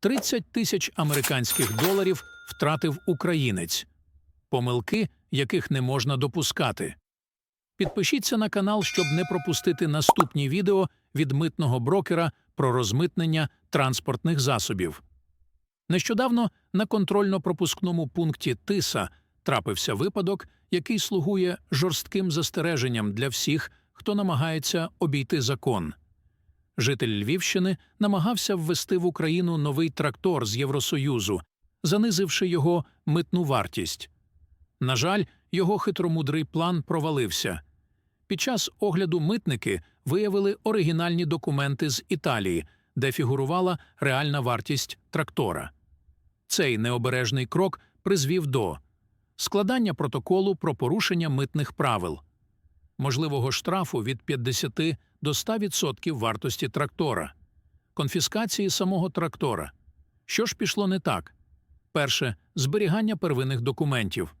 30 тисяч американських доларів втратив українець. Помилки, яких не можна допускати. Підпишіться на канал, щоб не пропустити наступні відео від митного брокера про розмитнення транспортних засобів. Нещодавно на контрольно-пропускному пункті Тиса трапився випадок, який слугує жорстким застереженням для всіх, хто намагається обійти закон. Житель Львівщини намагався ввести в Україну новий трактор з Євросоюзу, занизивши його митну вартість. На жаль, його хитромудрий план провалився. Під час огляду митники виявили оригінальні документи з Італії, де фігурувала реальна вартість трактора. Цей необережний крок призвів до складання протоколу про порушення митних правил, можливого штрафу від 50 до 100% вартості трактора, конфіскації самого трактора. Що ж пішло не так? Перше зберігання первинних документів.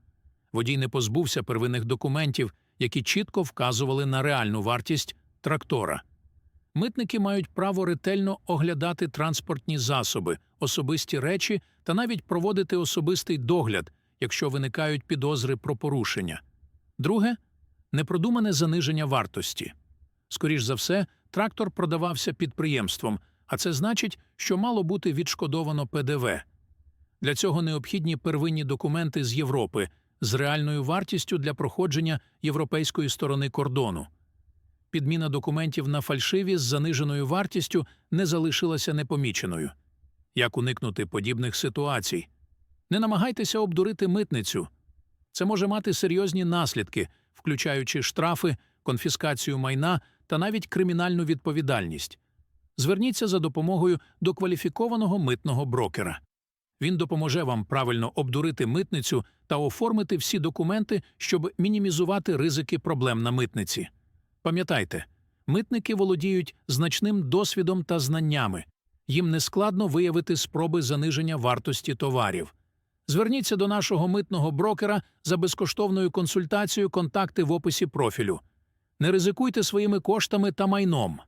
Водій не позбувся первинних документів, які чітко вказували на реальну вартість трактора. Митники мають право ретельно оглядати транспортні засоби, особисті речі та навіть проводити особистий догляд, якщо виникають підозри про порушення. Друге непродумане заниження вартості. Скоріш за все, трактор продавався підприємством, а це значить, що мало бути відшкодовано ПДВ. Для цього необхідні первинні документи з Європи з реальною вартістю для проходження європейської сторони кордону. Підміна документів на фальшиві з заниженою вартістю не залишилася непоміченою. Як уникнути подібних ситуацій? Не намагайтеся обдурити митницю. Це може мати серйозні наслідки, включаючи штрафи, конфіскацію майна та навіть кримінальну відповідальність. Зверніться за допомогою до кваліфікованого митного брокера. Він допоможе вам правильно обдурити митницю та оформити всі документи, щоб мінімізувати ризики проблем на митниці. Пам'ятайте, митники володіють значним досвідом та знаннями. Їм нескладно виявити спроби заниження вартості товарів. Зверніться до нашого митного брокера за безкоштовною консультацією контакти в описі профілю. Не ризикуйте своїми коштами та майном.